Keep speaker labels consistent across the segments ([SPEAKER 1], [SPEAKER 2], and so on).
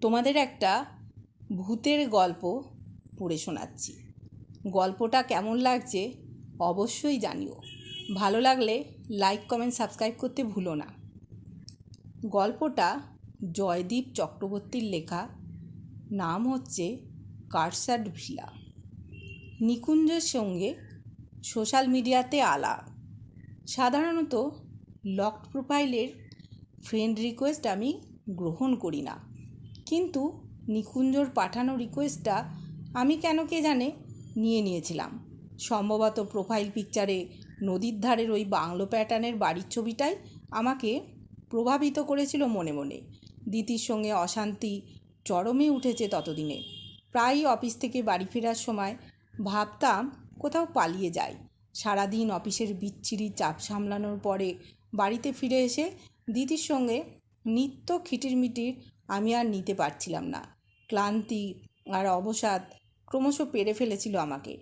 [SPEAKER 1] তোমাদের একটা ভূতের গল্প পড়ে শোনাচ্ছি। গল্পটা কেমন লাগছে অবশ্যই জানিও। ভালো লাগলে লাইক কমেন্ট সাবস্ক্রাইব করতে ভুলো না। গল্পটা জয়দীপ চক্রবর্তীর লেখা। নাম হচ্ছে কারসাট ভিলা। নিকুঞ্জের সঙ্গে সোশ্যাল মিডিয়াতে আলাপ। সাধারণত লকড প্রোফাইলের ফ্রেন্ড রিকোয়েস্ট আমি গ্রহণ করি না। কিন্তু নিকুঞ্জর পাঠানো রিকোয়েস্টটা আমি কেন কে জানে নিয়ে নিয়েছিলাম। সম্ভবত প্রোফাইল পিকচারে নদীর ধারের ওই বাংলো প্যাটার্নের বাড়ির ছবিটাই আমাকে প্রভাবিত করেছিল মনে মনে। দিতির সঙ্গে অশান্তি চরমে উঠেছে ততদিনে। প্রায়ই অফিস থেকে বাড়ি ফেরার সময় ভাবতাম কোথাও পালিয়ে যাই। সারাদিন অফিসের বিচ্ছিরি চাপ সামলানোর পরে বাড়িতে ফিরে এসে দিদির সঙ্গে নিত্য খিটিরমিটির আমি আর নিতে পারছিলাম না। ক্লান্তি আর অবসাদ ক্রমশ পেরে ফেলেছিল আমাকে।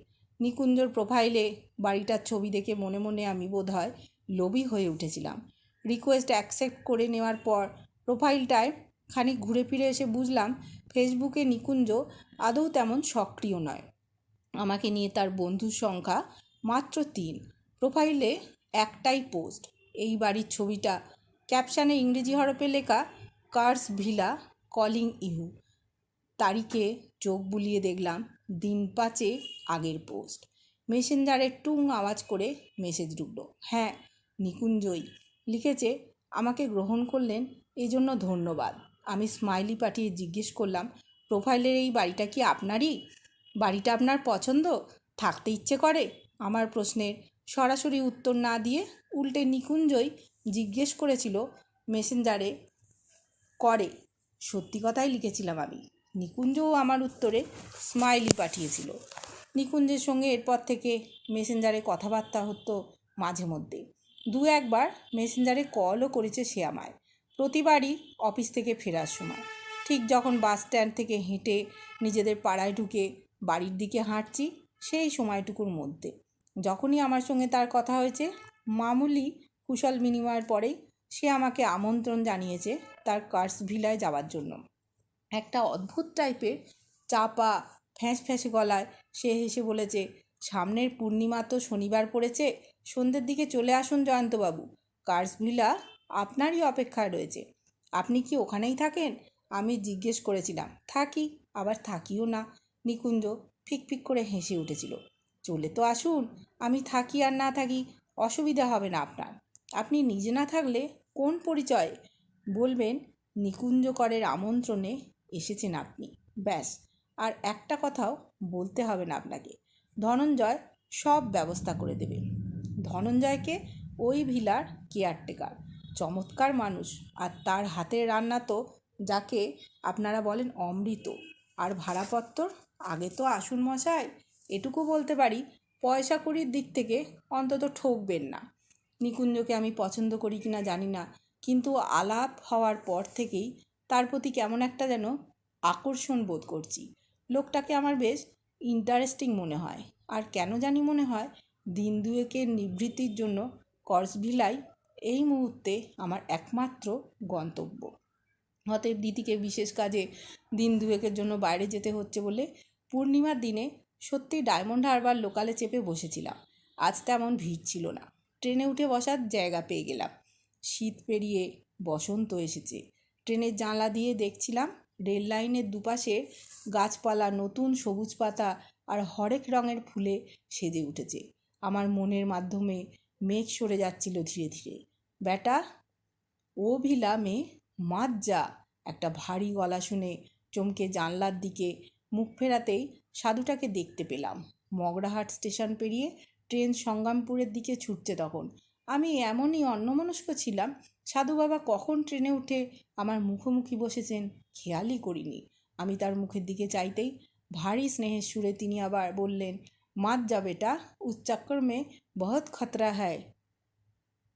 [SPEAKER 1] নিকুঞ্জর প্রোফাইলে বাড়িটার ছবি দেখে মনে মনে আমি বোধ হয় লোভী হয়ে উঠেছিলাম। রিকোয়েস্ট অ্যাকসেপ্ট করে নেওয়ার পর প্রোফাইলটায় খানিক ঘুরে ফিরে এসে বুঝলাম, ফেসবুকে নিকুঞ্জ আদৌ তেমন সক্রিয় নয়। আমাকে নিয়ে তার বন্ধুর সংখ্যা মাত্র তিন। প্রোফাইলে একটাই পোস্ট। এই বাড়ির ছবিটা ক্যাপশানে ইংরেজি হরফে লেখা কার্স ভিলা কলিং ইহু। তারিখে চোখ বুলিয়ে দেখলাম, দিন পাঁচে আগের পোস্ট। মেসেঞ্জারে টুং আওয়াজ করে মেসেজ ঢুকলো। হ্যাঁ নিকুঞ্জই লিখেছে, আমাকে গ্রহণ করলেন এই জন্য ধন্যবাদ। আমি স্মাইলি পাঠিয়ে জিজ্ঞেস করলাম, প্রোফাইলের এই বাড়িটা কি আপনারই? বাড়িটা আপনার পছন্দ? থাকতে ইচ্ছে করে? আমার প্রশ্নের সরাসরি উত্তর না দিয়ে উল্টে নিকুঞ্জই জিজ্ঞেস করেছিল, মেসেঞ্জারে করে। সত্যি কথাই লিখেছিলাম আমি। নিকুঞ্জও আমার উত্তরে স্মাইলি পাঠিয়েছিল। নিকুঞ্জের সঙ্গে এরপর থেকে মেসেঞ্জারে কথাবার্তা হতো মাঝে মধ্যে। দু একবার মেসেঞ্জারে কলও করেছে সে আমায়। প্রতিবারই অফিস থেকে ফেরার সময়। ঠিক যখন বাস স্ট্যান্ড থেকে হেঁটে নিজেদের পাড়ায় ঢুকে বাড়ির দিকে হাঁটছি, সেই সময়টুকুর মধ্যে। যখনই আমার সঙ্গে তার কথা হয়েছে, মামুলি কুশল বিনিময়ের পরেই সে আমাকে আমন্ত্রণ জানিয়েছে তার কার্স ভিলায় যাওয়ার জন্য। একটা অদ্ভুত টাইপের চাপা ফ্যাঁস ফ্যাঁসে গলায় সে হেসে বলেছে, সামনের পূর্ণিমা তো শনিবার পড়েছে, সন্ধ্যের দিকে চলে আসুন জয়ন্তবাবু। কার্স ভিলা আপনারই অপেক্ষায় রয়েছে। আপনি কি ওখানেই থাকেন? আমি জিজ্ঞেস করেছিলাম। থাকি, আবার থাকিও না। নিকুঞ্জ ফিক ফিক করে হেসে উঠেছিল। চলে তো আসুন, আমি থাকি আর না থাকি, অসুবিধা হবে না আপনার। আপনি নিজে না থাকলে কোন পরিচয়ে? বলবেন নিকুঞ্জ করের আমন্ত্রণে এসেছেন আপনি। ব্যাস, আর একটা কথাও বলতে হবে না আপনাকে। ধনঞ্জয় সব ব্যবস্থা করে দেবে। ধনঞ্জয়কে ওই ভিলার কেয়ারটেকার, চমৎকার মানুষ, আর তার হাতের রান্না তো, যাকে আপনারা বলেন অমৃত। আর ভাড়াপত্তর? আগে তো আসুন মশাই, এটুকু বলতে পারি, পয়সা কড়ির দিক থেকে অন্তত ঠকবেন না। নিকুঞ্জকে আমি পছন্দ করি কিনা জানি না। কিন্তু আলাপ হওয়ার পর থেকেই তার প্রতি কেমন একটা যেন আকর্ষণ বোধ করছি। লোকটাকে আমার বেশ ইন্টারেস্টিং মনে হয়। আর কেন জানি মনে হয়, দিন দুয়েকের নিবৃত্তির জন্য কর্সভিলাই এই মুহূর্তে আমার একমাত্র গন্তব্য। অতএব দিদিকে বিশেষ কাজে দিন দুয়েকের জন্য বাইরে যেতে হচ্ছে বলে পূর্ণিমার দিনে সত্যি ডায়মন্ড হারবার লোকালে চেপে বসেছিলাম। আজ তেমন ভিড় ছিল না। ট্রেনে উঠে বসার জায়গা পেয়ে গেলাম। শীত পেরিয়ে বসন্ত এসেছে। ট্রেনের জানলা দিয়ে দেখছিলাম রেল লাইনের দুপাশে গাছপালা, নতুন সবুজ পাতা আর হরেক রঙের ফুলে সেজে উঠেছে। আমার মনের মাধ্যমে মেঘ সরে যাচ্ছিল ধীরে ধীরে। বেটা ও ভিলা মেয়ে মাত যা। একটা ভারী গলা শুনে চমকে জানলার দিকে মুখ ফেরাতেই সাধুটাকে দেখতে পেলাম। মগরাহাট স্টেশন পেরিয়ে ট্রেন সংগ্রামপুরের দিকে ছুটছে তখন। আমি এমনই অন্যমনস্ক ছিলাম, সাধু বাবা কখন ট্রেনে উঠে আমার মুখোমুখি বসেছেন খেয়ালই করিনি। আমি তার মুখের দিকে চাইতেই ভারী স্নেহের সুরে তিনি আবার বললেন, মাত যা বেটা উচ্চাক্রমে বহুত খতরা হয়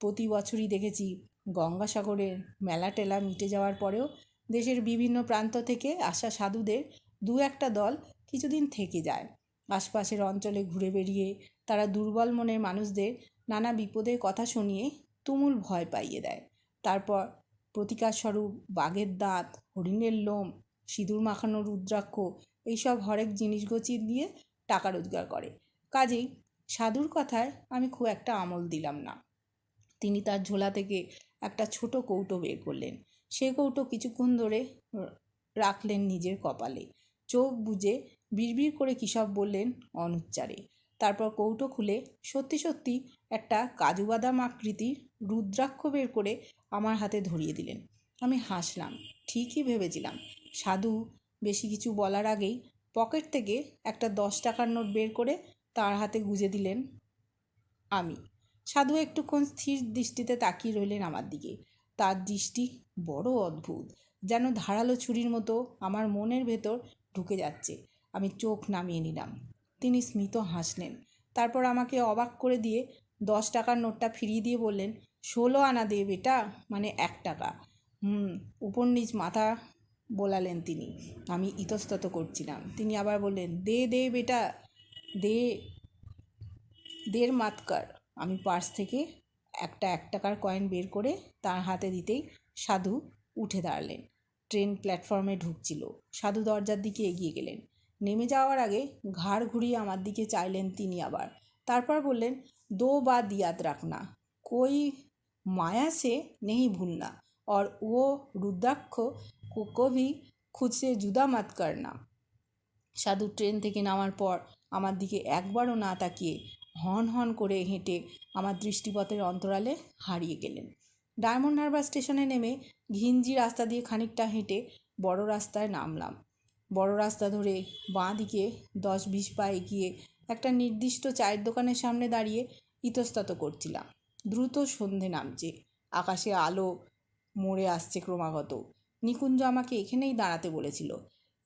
[SPEAKER 1] প্রতি বছরই দেখেছি গঙ্গাসাগরের মেলা টেলা মিটে যাওয়ার পরেও দেশের বিভিন্ন প্রান্ত থেকে আসা সাধুদের দু একটা দল কিছুদিন থেকে যায়। আশপাশের অঞ্চলে ঘুরে বেরিয়ে তারা দুর্বল মনের মানুষদের নানা বিপদের কথা শুনিয়ে তুমুল ভয় পাইয়ে দেয়। তারপর প্রতিকারস্বরূপ বাঘের দাঁত, হরিণের লোম, সিঁদুর মাখানো রুদ্রাক্ষ এইসব হরেক জিনিসগোচি দিয়ে টাকা রোজগার করে। কাজেই সাধুর কথায় আমি খুব একটা আমল দিলাম না। তিনি তার ঝোলা থেকে একটা ছোট কৌটো বের করলেন। সে কৌটো কিছুক্ষণ ধরে রাখলেন নিজের কপালে। চোখ বুজে বিড়বিড় করে কী সব বললেন, অনুচ্চারে তারপর কৌটো খুলে সত্যি সত্যি একটা কাজু বাদাম আকৃতির রুদ্রাক্ষ বের করে আমার হাতে ধরিয়ে দিলেন। আমি হাসলাম, ঠিকই ভেবেছিলাম। সাধু, বেশি কিছু বলার আগেই পকেট থেকে একটা দশ টাকার নোট বের করে তার হাতে গুজে দিলেন আমি। সাধু একটুক্ষণ স্থির দৃষ্টিতে তাকিয়ে রইলেন আমার দিকে। তার দৃষ্টি বড় অদ্ভুত, যেন ধারালো ছুরির মতো আমার মনের ভেতর ঢুকে যাচ্ছে। আমি চোখ নামিয়ে নিলাম। তিনি স্মিত হাসলেন। তারপর আমাকে অবাক করে দিয়ে দশ টাকার নোটটা ফিরিয়ে দিয়ে বললেন, ষোলো আনা দে বেটা মানে এক টাকা। হুম, উপর নিচ মাথা বোলালেন তিনি, আমি ইতস্তত করছিলাম। তিনি আবার বললেন, দে দে বেটা, দে দের মাতকার আমি পার্স থেকে একটা এক টাকার কয়েন বের করে তার হাতে দিতেই সাধু উঠে দাঁড়ালেন। ট্রেন প্ল্যাটফর্মে ঢুকছিল। সাধু দরজার দিকে এগিয়ে গেলেন। নেমে যাওয়ার আগে ঘাড় ঘুরিয়ে আমার দিকে চাইলেন তিনি আবার তারপর বললেন দো বা দিয়াত রাখনা কই মায়া সে নেই ভুলনা और वो रुद्राक्ष को कभी खुद से जुदा मत करना সাধু ট্রেন থেকে নামার পর আমার দিকে একবারও না তাকিয়ে হন হন করে হেঁটে আমার দৃষ্টিপথের অন্তরালে হারিয়ে গেলেন ডায়মন্ড হারবার স্টেশনে নেমে ঘিঞ্জি রাস্তা দিয়ে খানিকটা হেঁটে বড় রাস্তায় নামলাম বড় রাস্তা ধরে বাঁ দিকে দশ বিশ পা এগিয়ে একটা নির্দিষ্ট চায়ের দোকানের সামনে দাঁড়িয়ে ইতস্তত করছিলাম। দ্রুত সন্ধে নামছে। আকাশে আলো মরে আসছে ক্রমাগত। নিকুঞ্জ আমাকে এখানেই দাঁড়াতে বলেছিল।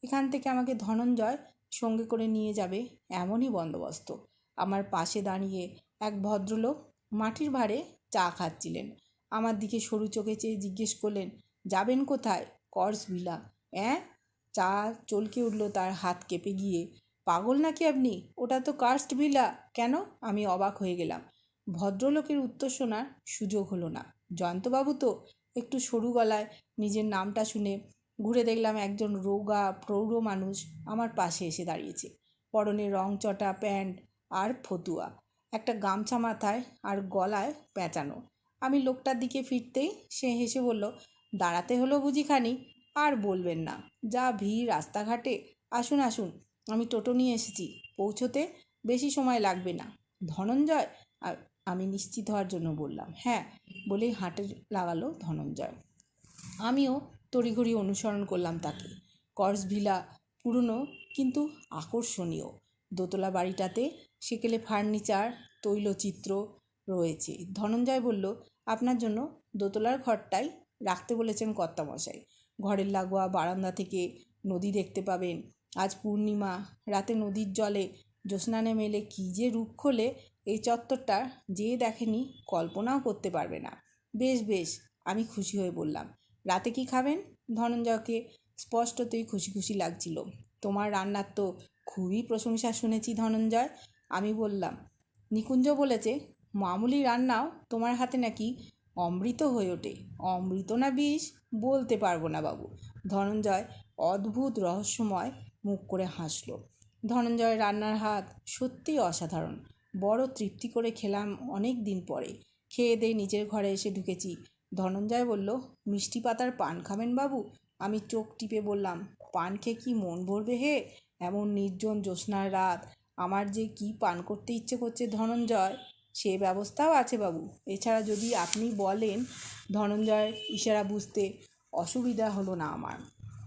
[SPEAKER 1] এখান থেকে আমাকে ধনঞ্জয় সঙ্গে করে নিয়ে যাবে এমনই বন্দোবস্ত। আমার পাশে দাঁড়িয়ে এক ভদ্রলোক মাটির ভাঁড়ে চা খাচ্ছিলেন। আমার দিকে সরু চোখে চেয়ে জিজ্ঞেস করলেন, যাবেন কোথায়? কর্স ভিলা। অ্যাঁ? চা চলকে উঠল তার হাত কেঁপে গিয়ে। পাগল নাকি আপনি? ওটা তো কার্স্ট ভিলা। কেন? আমি অবাক হয়ে গেলাম। ভদ্রলোকের উত্তর শোনার সুযোগ হলো না। জয়ন্তবাবু তো একটু সরু গলায় নিজের নামটা শুনে ঘুরে দেখলাম একজন রোগা, প্রৌঢ় মানুষ আমার পাশে এসে দাঁড়িয়েছে। পরনে রং চটা, প্যান্ট আর ফতুয়া। একটা গামছা মাথায় আর গলায় পেঁচানো। আমি লোকটার দিকে ফিরতেই সে হেসে বলল, দাঁড়াতে হলো বুঝি খানি আর বলবেন না। যা ভিড় রাস্তাঘাটে, আসুন আসুন, আমি টোটো নিয়ে এসেছি, পৌঁছোতে বেশি সময় লাগবে না। ধনঞ্জয় আমি নিশ্চিত হওয়ার জন্য বললাম। হ্যাঁ বলেই হাঁটে লাগালো ধনঞ্জয়। আমিও তড়িঘড়ি অনুসরণ করলাম তাকে। কর্স ভিলা পুরনো কিন্তু আকর্ষণীয়। দোতলা বাড়িটাতে সেকেলে ফার্নিচার, তৈলচিত্র রয়েছে। ধনঞ্জয় বলল, আপনার জন্য দোতলার ঘরটাই রাখতে বলেছেন কর্তামশাই। ঘরের লাগোয়া বারান্দা থেকে নদী দেখতে পাবেন। আজ পূর্ণিমা, রাতে নদীর জলে জ্যোৎস্না নেমে এলে কী যে রূপ খোলে, এই চত্বরটা যে দেখেনি কল্পনাও করতে পারবে না। বেশ বেশ, আমি খুশি হয়ে বললাম, রাতে কি খাবেন? ধনঞ্জয়কে স্পষ্টতই খুশি খুশি লাগছিল। তোমার রান্নার তো খুবই প্রশংসা শুনেছি ধনঞ্জয়। আমি বললাম, নিকুঞ্জ বলেছে মামুলি রান্নাও তোমার হাতে নাকি অমৃত হয়ে ওঠে। অমৃত না বিষ? বলতে পারব না বাবু। ধনঞ্জয় অদ্ভুত রহস্যময় মুখ করে হাসল। ধনঞ্জয় রান্নার হাত সত্যিই অসাধারণ। বড় তৃপ্তি করে খেলাম অনেক দিন পরে। খেয়ে দিয়ে নিজের ঘরে এসে ঢুকেছি। ধনঞ্জয় বলল, মিষ্টি পাতার পান খাবেন বাবু? আমি চোখ টিপে বললাম, পান খেয়ে কি মন ভরবে হে? এমন নির্জন জ্যোৎস্নার রাত। আমার যে কি পান করতে ইচ্ছে করছে ধনঞ্জয়? সে ব্যবস্থাও আছে বাবু। এছাড়া যদি আপনি বলেন, ধনঞ্জয়, ইশারা বুঝতে অসুবিধা হলো না আমার।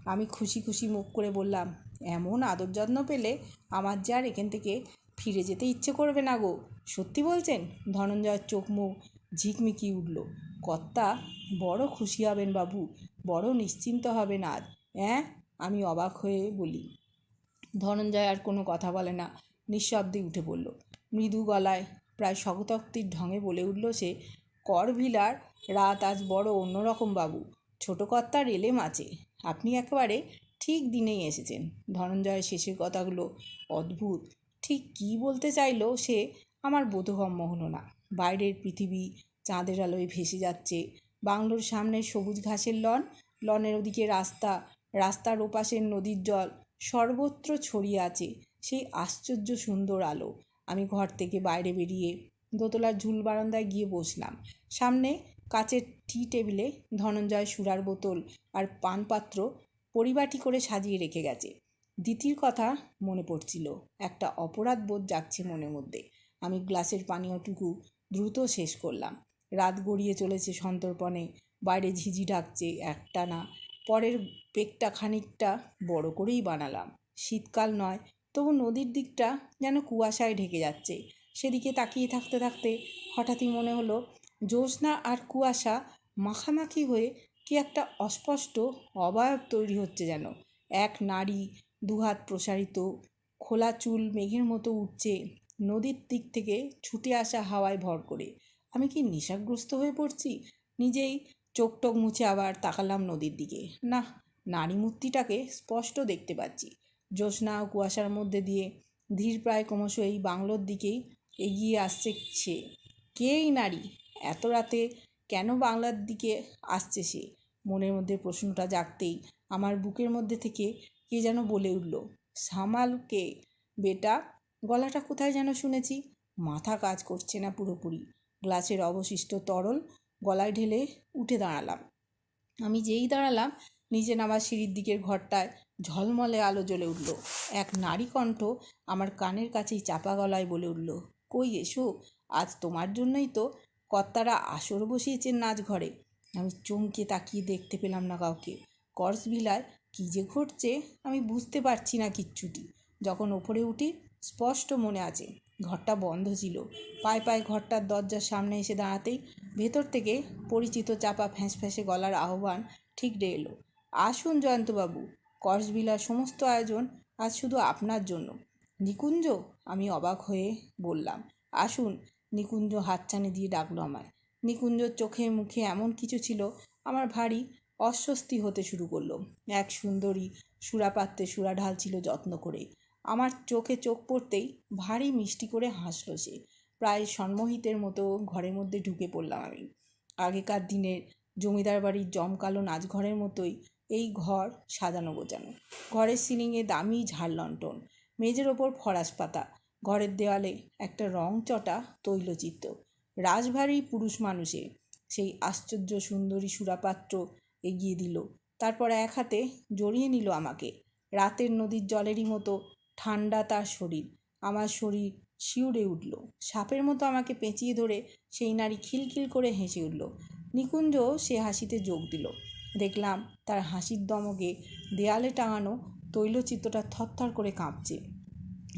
[SPEAKER 1] আমি খুশি খুশি মুখ করে বললাম, এমন আদর যত্ন পেলে আমার যে আর এখান থেকে ফিরে যেতে ইচ্ছে করবে না গো। সত্যি বলছেন? ধনঞ্জয়ের চোখ মুখ ঝিকমিকি উঠল। কর্তা, বড় খুশি হবেন বাবু, বড় নিশ্চিন্ত হবেন আজ। হ্যাঁ আমি অবাক হয়ে বলি। ধনঞ্জয় আর কোনো কথা বলে না, নিঃশব্দে উঠে পড়ল। মৃদু গলায় প্রায় শগতক্তির ঢঙে বলে উঠল সে করভিলার রাত আজ বড় অন্যরকম বাবু, ছোটো কর্তার এলেম আছে। আপনি একেবারে ঠিক দিনেই এসেছেন। ধনঞ্জয়ের শেষের কথাগুলো অদ্ভুত। ঠিক কী বলতে চাইলো সে আমার বোধগম্য হলো না। বাইরের পৃথিবী, চাঁদের আলোয় ভেসে যাচ্ছে। বাংলোর সামনে সবুজ ঘাসের লন, লনের ওদিকে রাস্তা, রাস্তার ওপাশের নদীর জল, সর্বত্র ছড়িয়ে আছে সেই আশ্চর্য সুন্দর আলো। আমি ঘর থেকে বাইরে বেরিয়ে দোতলার ঝুল বারান্দায় গিয়ে বসলাম। সামনে কাচের টি টেবিলে ধনঞ্জয় সুরার বোতল আর পানপাত্র পরিবাটি করে সাজিয়ে রেখে গেছে। দিতির কথা মনে পড়ছিল, একটা অপরাধ বোধ জাগছে মনের মধ্যে। আমি গ্লাসের পানীয়টুকু দ্রুত শেষ করলাম। রাত গড়িয়ে চলেছে সন্তর্পণে, বাইরে ঝিঝি ডাকছে একটা না পরের পেকটা খানিকটা বড় করেই বানালাম। শীতকাল নয় তবু নদীর দিকটা যেন কুয়াশায় ঢেকে যাচ্ছে। সেদিকে তাকিয়ে থাকতে থাকতে হঠাৎই মনে হলো, জ্যোৎস্না আর কুয়াশা মাখামাখি হয়ে কি একটা অস্পষ্ট অবয়ব তৈরি হচ্ছে যেন। এক নারী দুহাত প্রসারিত, খোলা চুল মেঘের মতো উঠছে নদীর দিক থেকে ছুটে আসা হাওয়ায় ভর করে। আমি কি নেশাগ্রস্ত হয়ে পড়ছি? নিজেই চোখ টোক মুছে আবার তাকালাম নদীর দিকে। না নারী মূর্তিটাকে স্পষ্ট দেখতে পাচ্ছি। জ্যোৎস্না কুয়াশার মধ্যে দিয়ে ধীর প্রায় ক্রমশ এই বাংলোর দিকেই এগিয়ে আসছে সে। কে এই নারী? এত রাতে কেন বাংলার দিকে আসছে সে? মনের মধ্যে প্রশ্নটা জাগতেই আমার বুকের মধ্যে থেকে কে যেন বলে উঠল, সামাল কে? বেটা, গলাটা কোথায় যেন শুনেছি? মাথা কাজ করছে না পুরোপুরি। গ্লাসের অবশিষ্ট তরল গলায় ঢেলে উঠে দাঁড়ালাম। আমি যেই দাঁড়ালাম, নিচে নামার সিঁড়ির দিকের ঘরটায় ঝলমলে আলো জ্বলে উঠল। এক নারী কণ্ঠ আমার কানের কাছেই চাপা গলায় বলে উঠল, কই এসো? আজ তোমার জন্যই তো কর্তারা আসর বসিয়েছেন নাচ ঘরে আমি চমকে তাকিয়ে দেখতে পেলাম না কাউকে। কর্স বিলায় কী যে ঘটছে আমি বুঝতে পারছি না কিচ্ছুটি। যখন ওপরে উঠি, স্পষ্ট মনে আছে, ঘরটা বন্ধ ছিল। পায়ে পায়ে ঘরটার দরজার সামনে এসে দাঁড়াতেই ভেতর থেকে পরিচিত চাপা ফ্যাঁস ফ্যাঁসে গলার আহ্বান ঠিকরে এলো। আসুন জয়ন্তবাবু কর্সবিলার সমস্ত আয়োজন আজ শুধু আপনার জন্য। নিকুঞ্জ, আমি অবাক হয়ে বললাম, আসুন, নিকুঞ্জ হাতছানি দিয়ে ডাকলো আমায়। নিকুঞ্জর চোখে মুখে এমন কিছু ছিল, আমার ভারী অস্বস্তি হতে শুরু করল। এক সুন্দরী সুরাপাত্রে সুরা ঢালছিল যত্ন করে। আমার চোখে চোখ পড়তেই ভারী মিষ্টি করে হাসলো সে। প্রায় সন্মোহিতের মতো ঘরের মধ্যে ঢুকে পড়লাম আমি। আগেকার দিনের জমিদার বাড়ির জমকালো নাচঘরের মতোই এই ঘর সাজানো গোছানো। ঘরের সিলিংয়ে দামি ঝাড় লণ্ঠন, মেঝের ওপর ফরাস পাতা, ঘরের দেওয়ালে একটা রং চটা তৈলচিত্র। রাজভারী পুরুষ মানুষে সেই আশ্চর্য সুন্দরী সুরাপাত্র এগিয়ে দিল, তারপর এক হাতে জড়িয়ে নিল আমাকে। রাতের নদীর জলেরই মতো ঠান্ডা তার শরীর, আমার শরীর শিউরে উঠল। সাপের মতো আমাকে পেঁচিয়ে ধরে সেই নারী খিলখিল করে হেসে উঠল। নিকুঞ্জ সে হাসিতে যোগ দিল দেখলাম তার হাসির দমকে দেয়ালে টাঙানো তৈলচিত্রটা থরথর করে কাঁপছে।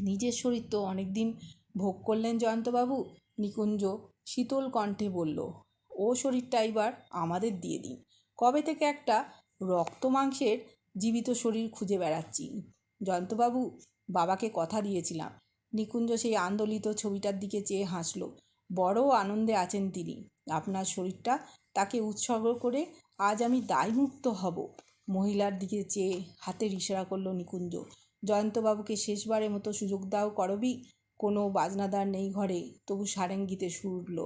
[SPEAKER 1] নিজের শরীর তো অনেকদিন ভোগ করলেন জয়ন্তবাবু? নিকুঞ্জ শীতল কণ্ঠে বলল, ও শরীরটা এবার আমাদের দিয়ে দিন। কবে থেকে একটা রক্ত মাংসের জীবিত শরীর খুঁজে বেড়াচ্ছি? জয়ন্তবাবু বাবাকে কথা দিয়েছিলাম। নিকুঞ্জ সেই আন্দোলিত ছবিটার দিকে চেয়ে হাসলো। বড় আনন্দে আছেন তিনি। আপনার শরীরটা তাকে উৎসর্গ করে আজ আমি দায়মুক্ত হব। মহিলার দিকে চেয়ে হাতের ইশারা করল নিকুঞ্জ। জয়ন্তবাবুকে শেষবারের মতো সুযোগ দাও করবি। কোনো বাজনাদার নেই ঘরে। তবু সারেঙ্গিতে সুর উঠল।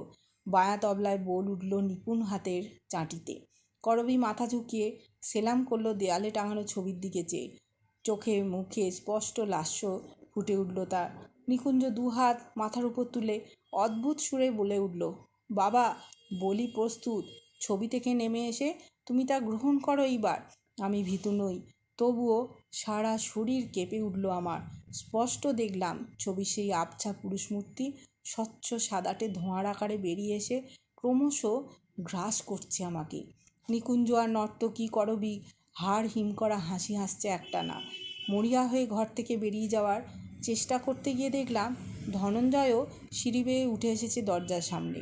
[SPEAKER 1] বায়া তবলায় বোল উঠল নিপুণ হাতের চাঁটিতে। করবি মাথা ঝুঁকিয়ে সেলাম করল দেয়ালে টাঙানো ছবির দিকে চেয়ে। চোখে মুখে স্পষ্ট লাস্য ফুটে উঠল তার। নিকুঞ্জ দুহাত মাথার উপর তুলে অদ্ভুত সুরে বলে উঠল, বাবা, বলি প্রস্তুত। ছবি থেকে নেমে এসে, তুমি তা গ্রহণ করো এইবার, আমি ভীতু নই। তবুও সারা শরীর কেঁপে উঠল আমার। স্পষ্ট দেখলাম ছবি সেই আবছা পুরুষ মূর্তি স্বচ্ছ সাদাটে ধোঁয়ার আকারে বেরিয়ে এসে ক্রমশ গ্রাস করছে আমাকে। নিকুঞ্জ, আর নর্তকী করবি হাড় হিম করা হাসি হাসছে একটা না মরিয়া হয়ে ঘর থেকে বেরিয়ে যাওয়ার চেষ্টা করতে গিয়ে দেখলাম ধনঞ্জয়ও সিঁড়ি বেয়ে উঠে এসেছে দরজার সামনে।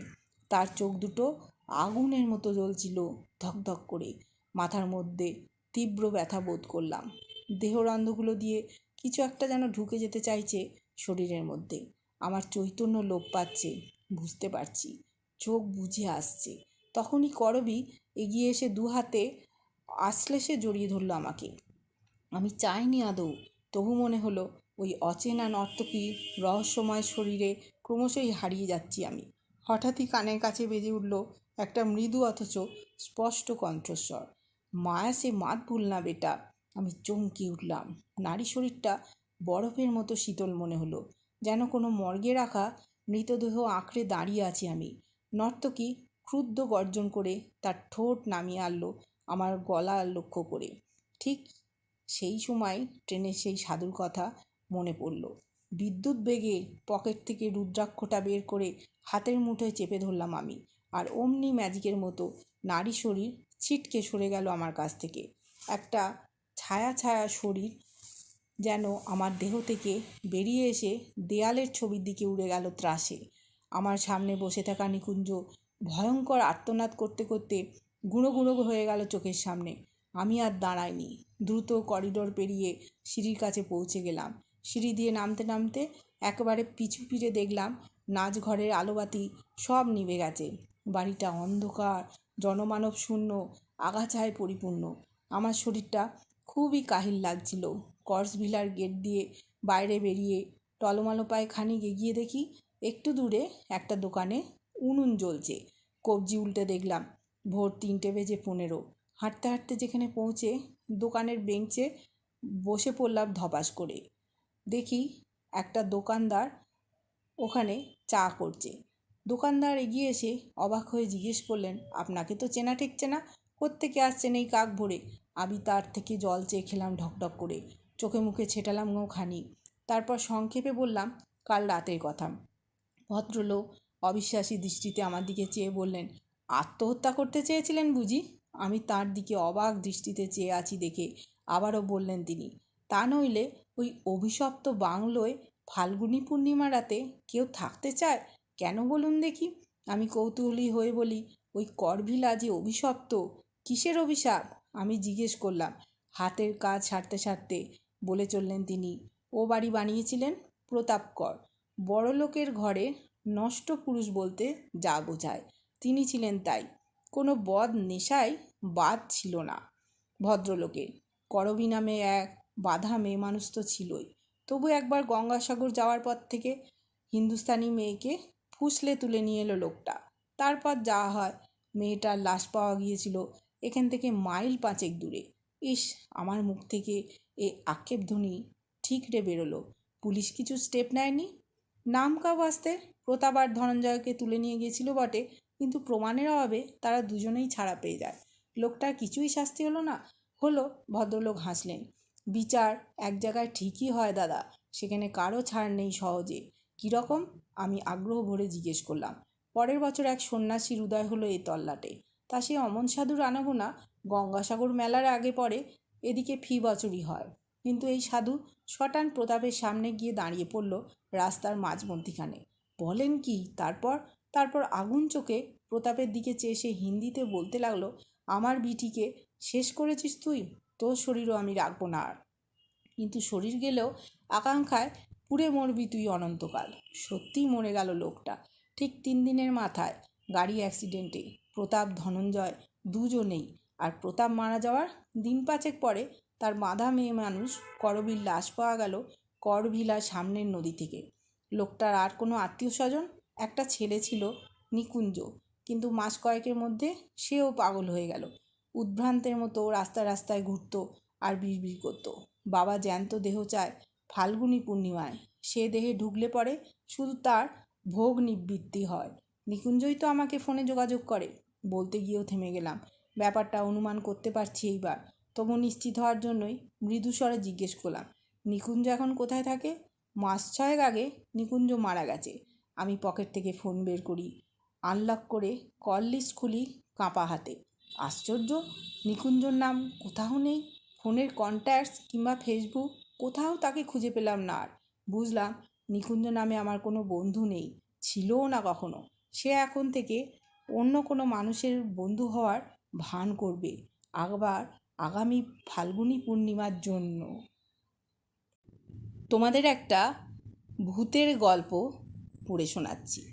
[SPEAKER 1] তার চোখ দুটো আগুনের মতো জ্বলছিল ধকধক করে। মাথার মধ্যে তীব্র ব্যথা বোধ করলাম। দেহরন্ধ্রগুলো দিয়ে কিছু একটা যেন ঢুকে যেতে চাইছে শরীরের মধ্যে। আমার চৈতন্য লোপ পাচ্ছে, বুঝতে পারছি। চোখ বুঝে আসছে। তখনই করবি এগিয়ে এসে দু হাতে আশ্লেষে জড়িয়ে ধরলো আমাকে। আমি চাইনি আদৌ, তবু মনে হলো ওই অচেনা নর্তকী রহস্যময় শরীরে ক্রমশই হারিয়ে যাচ্ছি আমি। হঠাৎই কানের কাছে বেজে উঠল একটা মৃদু অথচ স্পষ্ট কণ্ঠস্বর। মায়া, সে মাত ভুল না বেটা। আমি চমকে উঠলাম। নারী শরীরটা বরফের মতো শীতল মনে হলো। যেন কোনো মর্গে রাখা মৃতদেহ আঁকড়ে দাঁড়িয়ে আছি আমি। নর্তকী ক্রুদ্ধ গর্জন করে তার ঠোঁট নামিয়ে আনলো আমার গলা লক্ষ্য করে। ঠিক সেই সময় ট্রেনের সেই সাধুর কথা মনে পড়ল। বিদ্যুৎ বেগে পকেট থেকে রুদ্রাক্ষটা বের করে হাতের মুঠোয় চেপে ধরলাম আমি। আর অমনি ম্যাজিকের মতো নারী শরীর ছিটকে সরে গেল আমার কাছ থেকে। একটা ছায়া ছায়া শরীর যেন আমার দেহ থেকে বেরিয়ে এসে দেয়ালের ছবির দিকে উড়ে গেল ত্রাসে। আমার সামনে বসে থাকা নিকুঞ্জ ভয়ঙ্কর আর্তনাদ করতে করতে গুঁড়ো গুঁড়ো হয়ে গেল চোখের সামনে। আমি আর দাঁড়াইনি। দ্রুত করিডোর পেরিয়ে সিঁড়ির কাছে পৌঁছে গেলাম। সিঁড়ি দিয়ে নামতে নামতে একেবারে পিছু ফিরে দেখলাম নাচ ঘরের আলোবাতি সব নিভে গেছে। বাড়িটা অন্ধকার, জনমানব শূন্য, আগাছায় পরিপূর্ণ। আমার শরীরটা খুবই কাহিল লাগছিল। কর্স ভিলার গেট দিয়ে বাইরে বেরিয়ে টলমালো পায়ে খানিক এগিয়ে দেখি একটু দূরে একটা দোকানে উনুন জ্বলছে। কবজি উল্টে দেখলাম, ভোর তিনটে বেজে পনেরো। হাঁটতে হাঁটতে যেখানে পৌঁছে দোকানের বেঞ্চে বসে পড়লাম ধপাস করে। দেখি একটা দোকানদার ওখানে চা করছে। দোকানদার এগিয়ে এসে অবাক হয়ে জিজ্ঞেস করলেন, আপনাকে তো চেনা ঠেকছে না? কোত্থেকে আসছেন এই কাক ভরে? আমি তার থেকে জল চেয়ে খেলাম ঢকঢক করে। চোখে মুখে ছেটালাম খানি তারপর সংক্ষেপে বললাম, কাল রাতের কথা। ভদ্রলোক অবিশ্বাসী দৃষ্টিতে আমার দিকে চেয়ে বললেন, আত্মহত্যা করতে চেয়েছিলেন বুঝি? আমি তার দিকে অবাক দৃষ্টিতে চেয়ে আছি দেখে আবারও বললেন তিনি, তা নইলে ওই অভিশপ্ত বাংলোয় ফাল্গুনি পূর্ণিমা রাতে কেউ থাকতে চায়? কেন বলুন দেখি? আমি কৌতূহলী হয়ে বলি, ওই করভিলা যে অভিশপ্ত, কিসের অভিশাপ? আমি জিজ্ঞেস করলাম, হাতের কাজ সারতে সারতে, বলে চললেন তিনি। ও বাড়ি বানিয়েছিলেন প্রতাপকর। বড়লোকের ঘরে নষ্ট পুরুষ বলতে যা বোঝায়, তিনি ছিলেন তাই। কোনো বদ নেশায় বাদ ছিল না ভদ্রলোকের। করবি নামে এক বাধা মেয়ে মানুষ তো ছিলই। তবু একবার গঙ্গাসাগর যাওয়ার পর থেকে হিন্দুস্তানি মেয়েকে ফুসলে তুলে নিয়ে এলো লোকটা। তারপর যাওয়া হয়, মেয়েটার লাশ পাওয়া গিয়েছিল এখান থেকে মাইল পাঁচেক দূরে। ইস, আমার মুখ থেকে এ আক্ষেপধ্বনি ঠিকরে বেরোলো। পুলিশ কিছু স্টেপ নেয়নি? নাম কাউ আসতে? প্রতাপ আর ধনঞ্জয়কে তুলে নিয়ে গিয়েছিল বটে, কিন্তু প্রমাণের অভাবে তারা দুজনেই ছাড়া পেয়ে যায়। লোকটার কিছুই শাস্তি হলো না। হলো, ভদ্রলোক হাসলেন, বিচার এক জায়গায় ঠিকই হয় দাদা, সেখানে কারও ছাড় নেই সহজে। কীরকম আমি আগ্রহ ভরে জিজ্ঞেস করলাম। পরের বছর এক সন্ন্যাসীর উদয় হলো এই তল্লাটে। তা সে অমন সাধুর আনাগোনা, গঙ্গাসাগর মেলার আগে পরে এদিকে ফি বছরই হয়। কিন্তু এই সাধু শটান প্রতাপের সামনে গিয়ে দাঁড়িয়ে পড়ল রাস্তার মাঝমধ্যিখানে বলেন কি, তারপর? তারপর আগুন চোখে প্রতাপের দিকে চেয়ে সে হিন্দিতে বলতে লাগল, আমার বিটিকে শেষ করেছিস তুই? তোর শরীরও আমি রাখব না আর। কিন্তু শরীর গেলেও আকাঙ্ক্ষায় পুড়ে মরবি তুই অনন্তকাল। সত্যিই মরে গেল লোকটা। ঠিক তিন দিনের মাথায় গাড়ি অ্যাক্সিডেন্টে প্রতাপ, ধনঞ্জয় দুজনেই। আর প্রতাপ মারা যাওয়ার দিন পাঁচেক পরে তার বাঁধা মেয়ে মানুষ করবীর লাশ পাওয়া গেল করভিলার সামনের নদী থেকে। লোকটার আর কোনো আত্মীয় স্বজন একটা ছেলে ছিল নিকুঞ্জ। কিন্তু মাস কয়েকের মধ্যে সেও পাগল হয়ে গেল। উদ্ভ্রান্তের মতো রাস্তা রাস্তায় ঘুরত আর বিড়বিড় করতো। বাবা জ্যান্ত দেহ চায় ফাল্গুনী পূর্ণিমায়। সে দেহে ঢুকলে পরে শুধু তার ভোগ নিবৃত্তি হয়। নিকুঞ্জই তো আমাকে ফোনে যোগাযোগ করে। বলতে গিয়েও থেমে গেলাম। ব্যাপারটা অনুমান করতে পারছি এইবার। তবু নিশ্চিত হওয়ার জন্যই মৃদুস্বরে জিজ্ঞেস করলাম, নিকুঞ্জ এখন কোথায় থাকে? মাস ছয়েক আগে নিকুঞ্জ মারা গেছে। আমি পকেট থেকে ফোন বের করি। আনলক করে কল লিস্ট খুলি কাঁপা হাতে। আশ্চর্য! নিকুঞ্জর নাম কোথাও নেই। ফোনের কন্ট্যাক্টস কিংবা ফেসবুক কোথাও তাকে খুঁজে পেলাম না আর। বুঝলাম নিকুঞ্জ নামে আমার কোনো বন্ধু নেই, ছিলও না কখনো। সে এখন থেকে অন্য কোনো মানুষের বন্ধু হওয়ার ভান করবে আবার আগামী ফাল্গুনী পূর্ণিমার জন্য। তোমাদের একটা ভূতের গল্প পড়ে শোনাচ্ছি।